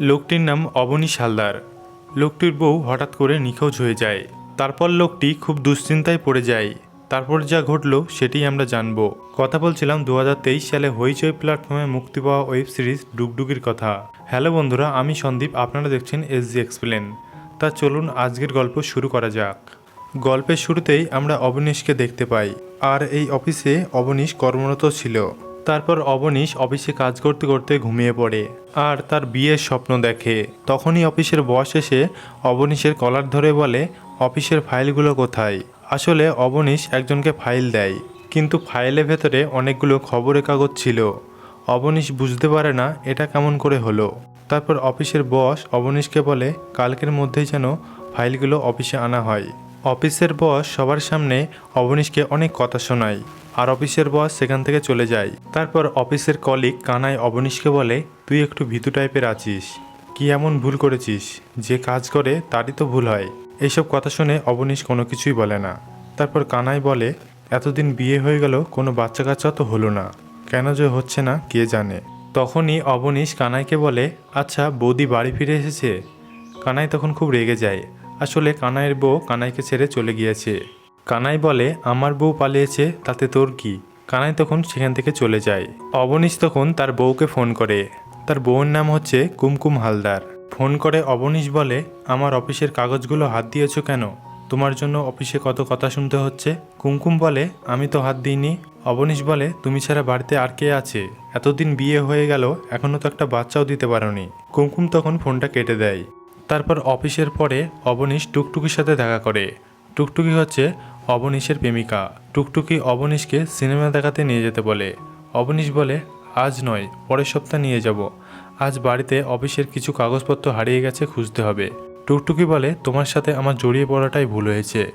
লোকটির নাম অবনী হালদার লোকটির বউ হঠাৎ করে নিখোঁজ হয়ে যায়। তারপর লোকটি খুব দুশ্চিন্তায় পড়ে যায়। তারপর যা ঘটলো সেটি আমরা জানব। কথা বলছিলাম দু হাজার তেইশ সালে হইচই প্ল্যাটফর্মে মুক্তি পাওয়া ওয়েব সিরিজ ডুগডুগির কথা। হ্যালো বন্ধুরা, আমি সন্দীপ, আপনারা দেখছেন এস জি এক্সপ্লেন। তা চলুন আজকের গল্প শুরু করা যাক। গল্পের শুরুতেই আমরা অবনীশকে দেখতে পাই। আর এই অফিসে অবনীশ কর্মরত ছিল। তারপর অবনীশ অফিসে কাজ করতে করতে ঘুমিয়ে পড়ে আর তার বিয়ের স্বপ্ন দেখে। তখনই অফিসের বস এসে অবনীশের কলার ধরে বলে, অফিসের ফাইলগুলো কোথায়? আসলে অবনীশ একজনকে ফাইল দেয়, কিন্তু ফাইলের ভেতরে অনেকগুলো খবরের কাগজ ছিল। অবনীশ বুঝতে পারে না এটা কেমন করে হলো। তারপর অফিসের বস অবনীশকে বলে, কালকের মধ্যেই যেন ফাইলগুলো অফিসে আনা হয়। অফিসের বস সবার সামনে অবনীশকে অনেক কথা শোনায়, আর অফিসের বস সেখান থেকে চলে যায়। তারপর অফিসের কলিগ কানাই অবনীশকে বলে, তুই একটু ভীতু টাইপের আছিস। কি এমন ভুল করেছিস? যে কাজ করে তারই তো ভুল হয়। এইসব কথা শুনে অবনীশ কোনো কিছুই বলে না। তারপর কানাই বলে, এতদিন বিয়ে হয়ে গেল, কোনো বাচ্চা কাচ্চা তো হলো না। কেন যে হচ্ছে না, কে জানে? তখনই অবনীশ কানাইকে বলে আচ্ছা বৌদি বাড়ি ফিরে এসেছে? কানাই তখন খুব রেগে যায়। আসলে কানাইয়ের বউ কানাইকে ছেড়ে চলে গিয়েছে। কানাই বলে, আমার বউ পালিয়েছে, তাতে তোর কি? কানাই তখন সেখান থেকে চলে যায়। অবনীশ তখন তার বউকে ফোন করে। তার বউয়ের নাম হচ্ছে কুমকুম হালদার। ফোন করে অবনীশ বলে, আমার অফিসের কাগজগুলো হাত দিয়েছ কেন? তোমার জন্য অফিসে কত কথা শুনতে হচ্ছে? কুমকুম বলে, আমি তো হাত দিইনি। অবনীশ বলে, তুমি ছাড়া বাড়িতে আর কে আছে? এতদিন বিয়ে হয়ে গেল এখনও তো একটা বাচ্চাও দিতে পারোনি। কুমকুম তখন ফোনটা কেটে দেয়। তারপর অফিসের পরে অবনীশ টুকটুকির সাথে দেখা করে। টুকটুকি হচ্ছে অবনীশের প্রেমিকা। টুকটুকি অবনীশকে সিনেমা দেখাতে নিয়ে যেতে বলে। অবনীশ বলে, আজ নয়, পরের সপ্তাহ নিয়ে যাব। আজ বাড়িতে অফিসের কিছু কাগজপত্র হারিয়ে গেছে, খুঁজতে হবে। টুকটুকি বলে, তোমার সাথে আমার জড়িয়ে পড়াটাই ভুল হয়েছে।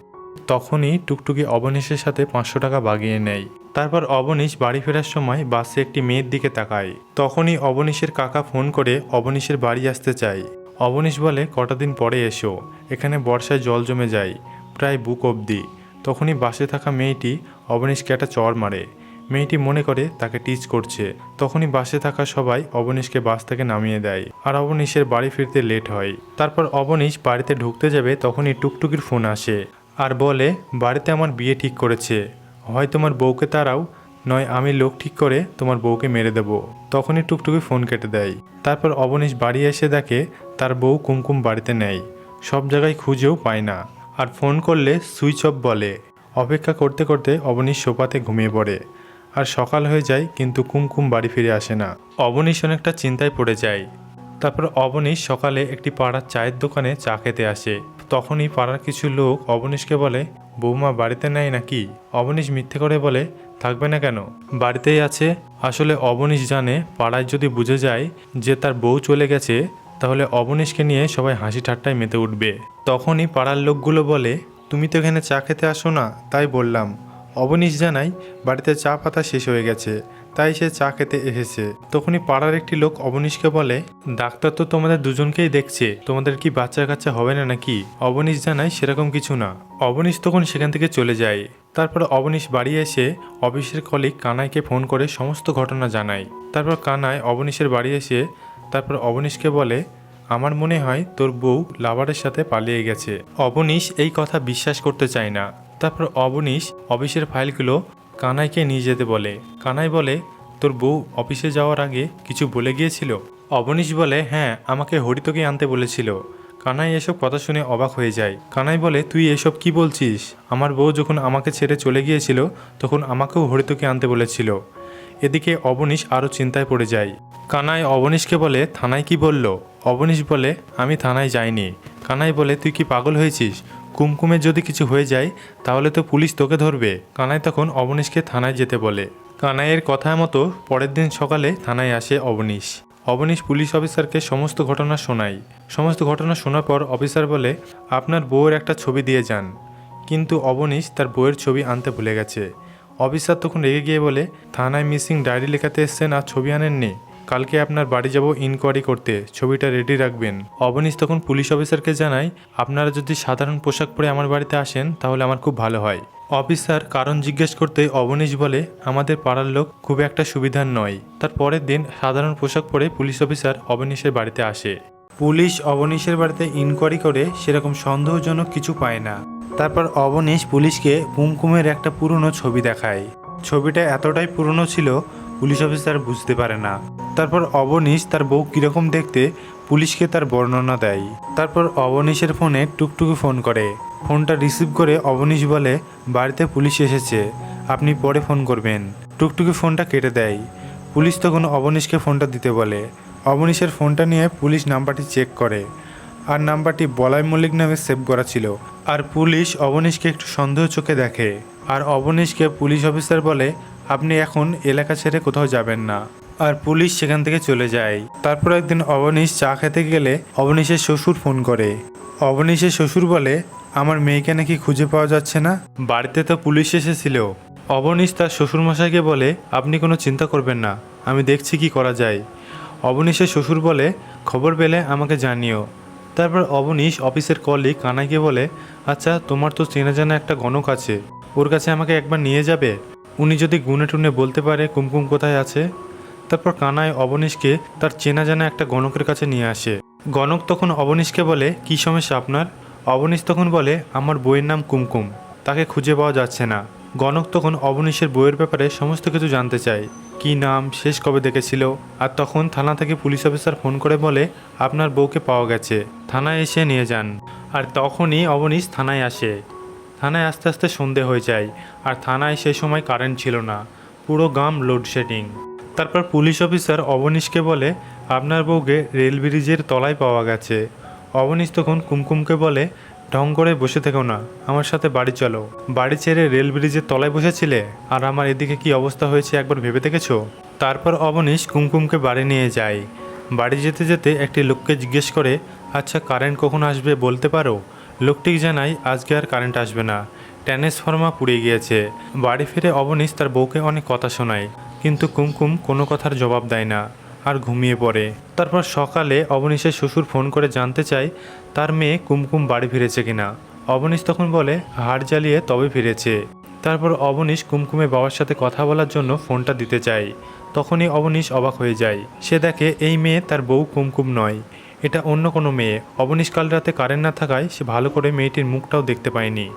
তখনই টুকটুকি অবনীশের সাথে পাঁচশো টাকা বাগিয়ে নেয়। তারপর অবনীশ বাড়ি ফেরার সময় বাসে একটি মেয়ের দিকে তাকায়। তখনই অবনীশের কাকা ফোন করে অবনীশের বাড়ি আসতে চায়। অবনীশ বলে, কটা দিন পরে এসো। এখানে বর্ষায় জল জমে যায়, প্রায় বুক অবধি। তখনই বাসে থাকা মেয়েটি অবনীশকে একটা চড় মারে। মেয়েটি মনে করে, তাকে টিচ করছে। তখনই বাসে থাকা সবাই অবনীশকে বাস থেকে নামিয়ে দেয় আর অবনীশের বাড়ি ফিরতে লেট হয়। তারপর অবনীশ বাড়িতে ঢুকতে যাবে, তখনই টুকটুকির ফোন আসে আর বলে, বাড়িতে আমার বিয়ে ঠিক করেছে। হয় তোমার বউকে তাড়াও নয়, আমি লোক ঠিক করে তোমার বউকে মেরে দেব। তখনই টুকটুকি ফোন কেটে দেয়। তারপর অবনীশ বাড়ি এসে দেখে তার বউ কুমকুম বাড়িতে নেই। সব জায়গায় খুঁজেও পায় না। আর ফোন করলে সুইচ অফ বলে। অপেক্ষা করতে করতে অবনীশ সোফাতে ঘুমিয়ে পড়ে। আর সকাল হয়ে যায়, কিন্তু কুমকুম বাড়ি ফিরে আসে না। অবনীশ অনেকটা চিন্তায় পড়ে যায়। তারপর অবনীশ সকালে একটি পাড়ার চায়ের দোকানে চা খেতে আসে। তখনই পাড়ার কিছু লোক অবনীশকে বলে, বৌমা বাড়িতে নেয় নাকি? অবনীশ মিথ্যে করে বলে থাকবে না কেন? বাড়িতেই আছে। আসলে অবনীশ জানে, পাড়ায় যদি বুঝে যায় যে তার বউ চলে গেছে, তাহলে অবনীশকে নিয়ে সবাই হাসি ঠাট্টায় মেতে উঠবে। তখনই পাড়ার লোকগুলো বলে, তুমি তো এখানে চা খেতে আসো না? তাই বললাম। অবনীশ জানাই বাড়িতে চা পাতা শেষ হয়ে গেছে। তাই সে চা খেতে এসেছে। তখনই পাড়ার একটি লোক অবনীশকে বলে, ডাক্তার তো তোমাদের দুজনকেই দেখছে, তোমাদের কি বাচ্চা কাচ্চা হবে না নাকি? অবনীশ জানাই সেরকম কিছু না। অবনীশ তখন সেখান থেকে চলে যায়। তারপর অবনীশ বাড়ি এসে অফিসের কলিগ কানাইকে ফোন করে সমস্ত ঘটনা জানায়। তারপর কানাই অবনীশের বাড়ি এসে, তারপর অবনীশকে বলে, আমার মনে হয় তোর বউ লাভারের সাথে পালিয়ে গেছে। অবনীশ এই কথা বিশ্বাস করতে চায় না। তারপর অবনীশ অফিসের ফাইলগুলো কানাইকে নিয়ে যেতে বলে। কানাই বলে, তোর বউ অফিসে যাওয়ার আগে কিছু বলে গিয়েছিল? অবনীশ বলে হ্যাঁ আমাকে হরিতকে আনতে বলেছিল। কানাই এসব কথা শুনে অবাক হয়ে যায়। কানাই বলে, তুই এসব কি বলছিস? আমার বউ যখন আমাকে ছেড়ে চলে গিয়েছিল, তখন আমাকেও হরিতকে আনতে বলেছিল। এদিকে অবনীশ আরও চিন্তায় পড়ে যায়। কানাই অবনীশকে বলে, থানায় কি বলল? অবনীশ বলে, আমি থানায় যাইনি। কানাই বলে, তুই কি পাগল হয়েছিস? কুমকুমের যদি কিছু হয়ে যায়, তাহলে তো পুলিশ তোকে ধরবে। কানাই তখন অবনীশকে থানায় যেতে বলে। কানাইয়ের কথা মতো পরের দিন সকালে থানায় আসে অবনীশ। অবনীশ পুলিশ অফিসারকে সমস্ত ঘটনা শোনায়। সমস্ত ঘটনা শোনার পর অফিসার বলে, আপনার বউয়ের একটা ছবি দিয়ে যান। কিন্তু অবনীশ তার বউয়ের ছবি আনতে ভুলে গেছে। অফিসার তখন রেগে গিয়ে বলে, থানায় মিসিং ডায়েরি লেখাতে এসছেন আর ছবি আনেননি? কালকে আপনার বাড়ি যাব ইনকোয়ারি করতে। ছবিটা রেডি রাখবেন। অবনীশ তখন পুলিশ অফিসারকে জানায়, আপনারা যদি সাধারণ পোশাক পরে আমার বাড়িতে আসেন, তাহলে আমার খুব ভালো হয়। অফিসার কারণ জিজ্ঞেস করতে অবনীশ বলে, আমাদের পাড়ার লোক খুব একটা সুবিধার নয়। তার পরের দিন সাধারণ পোশাক পরে পুলিশ অফিসার অবনীশের বাড়িতে আসে। পুলিশ অবনীশের বাড়িতে ইনকোয়ারি করে, সেরকম সন্দেহজনক কিছু পায় না। তারপর অবনীশ পুলিশকে কুমকুমের একটা পুরনো ছবি দেখায়। ছবিটা এতটাই পুরনো ছিল, পুলিশ অফিসার বুঝতে পারে না। তারপর অবনীশ তার বউ কীরকম দেখতে, পুলিশকে তার বর্ণনা দেয়। তারপর অবনীশের ফোনে টুকটুকি ফোন করে। ফোনটা রিসিভ করে অবনীশ বলে, বাড়িতে পুলিশ এসেছে, আপনি পরে ফোন করবেন। টুকটুকি ফোনটা কেটে দেয়। পুলিশ তখন অবনীশকে ফোনটা দিতে বলে। অবনীশের ফোনটা নিয়ে পুলিশ নাম্বারটি চেক করে। আর নাম্বারটি বলাই মল্লিক নামে সেভ করা ছিল। আর পুলিশ অবনীশকে একটু সন্দেহ চোখে দেখে। আর অবনীশকে পুলিশ অফিসার বলে, আপনি এখন এলাকা ছেড়ে কোথাও যাবেন না। আর পুলিশ সেখান থেকে চলে যায়। তারপর একদিন অবনীশ চা খেতে গেলে অবনীশের শ্বশুর ফোন করে। অবনীশের শ্বশুর বলে, আমার মেয়েকে নাকি খুঁজে পাওয়া যাচ্ছে না। বাড়িতে তো পুলিশ এসেছিল। অবনীশ তার শ্বশুরমশাইকে বলে, আপনি কোনো চিন্তা করবেন না, আমি দেখছি কি করা যায়। অবনীশের শ্বশুর বলে, খবর পেলে আমাকে জানিও। তারপর অবনীশ অফিসের কলিগ কানাইকে বলে আচ্ছা তোমার তো চেনা জানা একটা গণক আছে। ওর কাছে আমাকে একবার নিয়ে যাবে? উনি যদি গুনে টুনে বলতে পারে কুমকুম কোথায় আছে? তারপর কানাই অবনীশকে তার চেনা জানা একটা গণকের কাছে নিয়ে আসে। গণক তখন অবনীশকে বলে, কী সমস্যা আপনার? অবনীশ তখন বলে, আমার বইয়ের নাম কুমকুম, তাকে খুঁজে পাওয়া যাচ্ছে না। গণক তখন অবনীশের বইয়ের ব্যাপারে সমস্ত কিছু জানতে চায়, কি নাম, শেষ কবে দেখেছিল, আর তখন থানা থেকে পুলিশ অফিসার ফোন করে বলে, আপনার বউকে পাওয়া গেছে, থানায় এসে নিয়ে যান। আর তখনই অবনীশ থানায় আসে। থানায় আস্তে আস্তে সন্ধে হয়ে যায়, আর থানায় সেই সময় কারেন্ট ছিল না, পুরো গ্রাম লোডশেডিং। তারপর পুলিশ অফিসার অবনীশকে বলে, আপনার বউকে রেল ব্রিজের তলায় পাওয়া গেছে। অবনীশ তখন কুমকুমকে বলে, ঢং করে বসে থেকো না, আমার সাথে বাড়ি চলো। বাড়ি ছেড়ে রেল ব্রিজের তলায় বসেছিলে, আর আমার এদিকে কি অবস্থা হয়েছে একবার ভেবে দেখেছ? তারপর অবনীশ কুমকুমকে বাড়ি নিয়ে যায়। বাড়ি যেতে যেতে একটি লোককে জিজ্ঞেস করে আচ্ছা কারেন্ট কখন আসবে বলতে পারো? লোকটি জানায়, আজকে আর কারেন্ট আসবে না। ট্রান্সফর্মা পুড়ে গিয়েছে। বাড়ি ফিরে অবনীশ তার বউকে অনেক কথা শোনায়। কিন্তু কুমকুম কোনো কথার জবাব দেয় না আর ঘুমিয়ে পড়ে। তারপর সকালে অবনীশের শ্বশুর ফোন করে জানতে চায়, তার মেয়ে কুমকুম বাড়ি ফিরেছে কিনা। অবনীশ তখন বলে, হাড় জ্বালিয়ে তবে ফিরেছে। তারপর অবনীশ কুমকুমের বাবার সাথে কথা বলার জন্য ফোনটা দিতে চায়। তখনই অবনীশ অবাক হয়ে যায়। সে দেখে এই মেয়ে তার বউ কুমকুম নয়। এটা অন্য কোনো মেয়ে। অবনীশ কাল রাতে কারেন্ট না থাকায় সে ভালো করে মেয়েটির মুখটাও দেখতে পায়নি।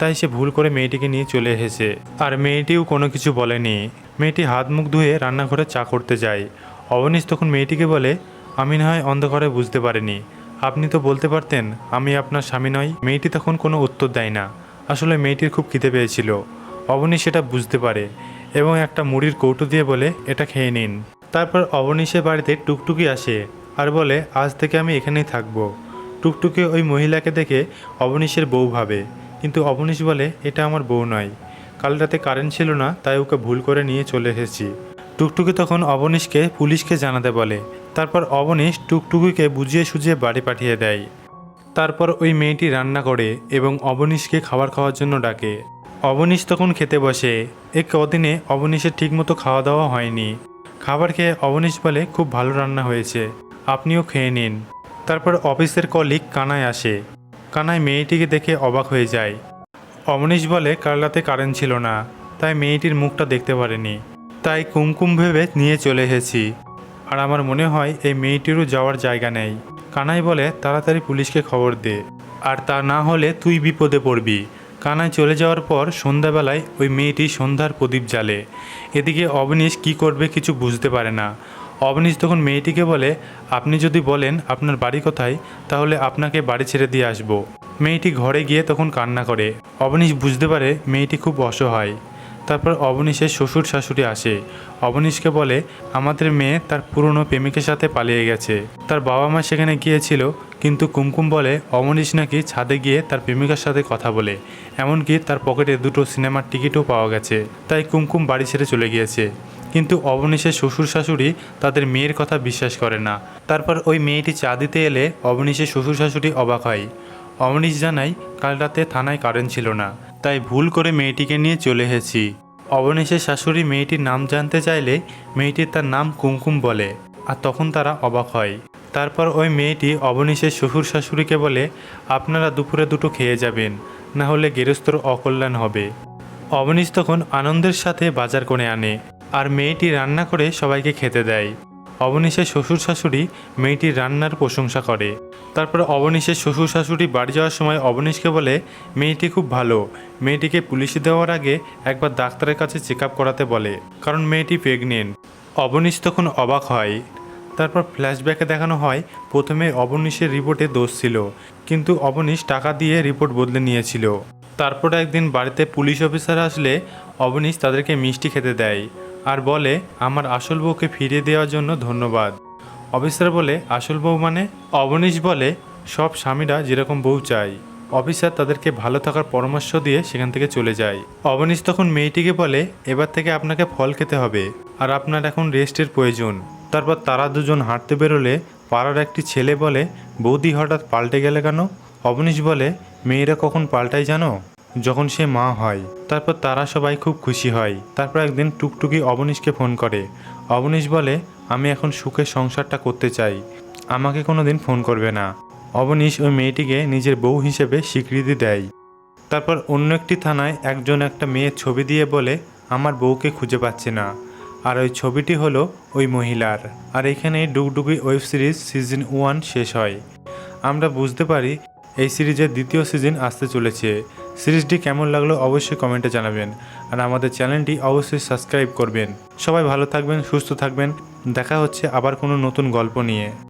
তাই সে ভুল করে মেয়েটিকে নিয়ে চলে এসেছে। আর মেয়েটিও কোনো কিছু বলেনি। মেয়েটি হাত মুখ ধুয়ে রান্নাঘরে চা করতে যায়। অবনীশ তখন মেয়েটিকে বলে, আমি না হয় অন্ধকারে বুঝতে পারিনি। আপনি তো বলতে পারতেন, আমি আপনার স্বামী নই মেয়েটি তখন কোনো উত্তর দেয় না। আসলে মেয়েটির খুব খিদে পেয়েছিল। অবনীশ সেটা বুঝতে পারে এবং একটা মুড়ির কৌটো দিয়ে বলে, এটা খেয়ে নিন তারপর অবনীশের বাড়িতে টুকটুকি আসে আর বলে, আজ থেকে আমি এখানেই থাকব টুকটুকি ওই মহিলাকে দেখে অবনীশের বউ ভাবে। কিন্তু অবনীশ বলে, এটা আমার বউ নয়। কাল রাতে কারেন্ট ছিল না, তাই ওকে ভুল করে নিয়ে চলে এসেছি। টুকটুকি তখন অবনীশকে পুলিশকে জানাতে বলে। তারপর অবনীশ টুকটুকিকে বুঝিয়ে সুঝিয়ে বাড়ি পাঠিয়ে দেয়। তারপর ওই মেয়েটি রান্না করে এবং অবনীশকে খাবার খাওয়ার জন্য ডাকে। অবনীশ তখন খেতে বসে। এ কদিনে অবনীশের ঠিকমতো খাওয়া দাওয়া হয়নি। খাবার খেয়ে অবনীশ বলে, খুব ভালো রান্না হয়েছে। আপনিও খেয়ে নিন। তারপর অফিসের কলিগ কানায় আসে। কানায় মেয়েটিকে দেখে অবাক হয়ে যায়। অমনীশ বলে কাল রাতে কারেন্ট ছিল না, তাই মেয়েটির মুখটা দেখতে পারেনি। তাই কুমকুম ভেবে নিয়ে চলে এসেছি। আর আমার মনে হয় এই মেয়েটিরও যাওয়ার জায়গা নেই। কানাই বলে, তাড়াতাড়ি পুলিশকে খবর দে। আর তা না হলে তুই বিপদে পড়বি। কানাই চলে যাওয়ার পর সন্ধ্যাবেলায় ওই মেয়েটি সন্ধ্যার প্রদীপ জ্বালে। এদিকে অবনীশ কি করবে কিছু বুঝতে পারে না। অবনীশ তখন মেয়েটিকে বলে, আপনি যদি বলেন আপনার বাড়ি কোথায়, তাহলে আপনাকে বাড়ি ছেড়ে দিয়ে আসব। মেয়েটি ঘরে গিয়ে তখন কান্না করে। অবনীশ বুঝতে পারে মেয়েটি খুব অসহায়। তারপর অবনীশের শ্বশুর শাশুড়ি আসে। অবনীশকে বলে, আমাদের মেয়ে তার পুরনো প্রেমিকের সাথে পালিয়ে গেছে। তার বাবা মা সেখানে গিয়েছিল, কিন্তু কুমকুম বলে, অবনীশ নাকি ছাদে গিয়ে তার প্রেমিকার সাথে কথা বলে। এমনকি তার পকেটে দুটো সিনেমার টিকিটও পাওয়া গেছে। তাই কুমকুম বাড়ি ছেড়ে চলে গিয়েছে। কিন্তু অবনীশের শ্বশুর শাশুড়ি তাদের মেয়ের কথা বিশ্বাস করে না। তারপর ওই মেয়েটি চা দিতে এলে অবনীশের শ্বশুর শাশুড়ি অবাক হয়। অবনীশ জানাই কাল রাতে থানায় কারেন্ট ছিল না, তাই ভুল করে মেয়েটিকে নিয়ে চলে এসেছি। অবনীশের শাশুড়ি মেয়েটির নাম জানতে চাইলে মেয়েটির তার নাম কুমকুম বলে, আর তখন তারা অবাক হয়। তারপর ওই মেয়েটি অবনীশের শ্বশুর শাশুড়িকে বলে, আপনারা দুপুরে দুটো খেয়ে যাবেন, না হলে গেরস্তর অকল্যাণ হবে। অবনীশ তখন আনন্দের সাথে বাজার করে আনে। আর মেয়েটি রান্না করে সবাইকে খেতে দেয়। অবনীশের শ্বশুর শাশুড়ি মেয়েটির রান্নার প্রশংসা করে। তারপর অবনীশের শ্বশুর শাশুড়ি বাড়ি যাওয়ার সময় অবনীশকে বলে, মেয়েটি খুব ভালো। মেয়েটিকে পুলিশে দেওয়ার আগে একবার ডাক্তারের কাছে চেক করাতে বলে, কারণ মেয়েটি প্রেগনেন্ট। অবনীশ তখন অবাক হয়। তারপর ফ্ল্যাশব্যাকে দেখানো হয়, প্রথমে অবনীশের রিপোর্টে দোষ ছিল, কিন্তু অবনীশ টাকা দিয়ে রিপোর্ট বদলে নিয়েছিল। তারপর একদিন বাড়িতে পুলিশ অফিসার আসলে অবনীশ তাদেরকে মিষ্টি খেতে দেয়। আর বলে, আমার আসল বউকে ফিরিয়ে দেওয়ার জন্য ধন্যবাদ। অফিসার বলে, আসল বউ মানে? অবনীশ বলে, সব স্বামীরা যেরকম বউ চায়। অফিসার তাদেরকে ভালো থাকার পরামর্শ দিয়ে সেখান থেকে চলে যায়। অবনীশ তখন মেয়েটিকে বলে, এবার থেকে আপনাকে ফল খেতে হবে আর আপনার এখন রেস্টের প্রয়োজন। তারপর তারা দুজন হাঁটতে বেরোলে, পাড়ার একটি ছেলে বলে, বৌদি হঠাৎ পাল্টে গেলে কেন? অবনীশ বলে, মেয়েরা কখন পাল্টায় জানো? যখন সে মা হয়, তারপর তারা সবাই খুব খুশি হয়। তারপর একদিন টুকটুকি অবনীশকে ফোন করে। অবনীশ বলে, আমি এখন সুখের সংসারটা করতে চাই। আমাকে কোনো দিন ফোন করবে না। অবনীশ ওই মেয়েটিকে নিজের বউ হিসেবে স্বীকৃতি দেয়। তারপর অন্য একটি থানায় একজন একটা মেয়ের ছবি দিয়ে বলে, আমার বউকে খুঁজে পাচ্ছে না। আর ওই ছবিটি হলো ওই মহিলার। আর এখানে Dugdugi web series season one শেষ হয়। আমরা বুঝতে পারি, এই সিরিজের দ্বিতীয় সিজন আসতে চলেছে। সিরিজটি কেমন লাগল অবশ্যই কমেন্টে জানাবেন। আর আমাদের চ্যানেলটি অবশ্যই সাবস্ক্রাইব করবেন। সবাই ভালো থাকবেন, সুস্থ থাকবেন। দেখা হচ্ছে আবার কোনো নতুন গল্প নিয়ে।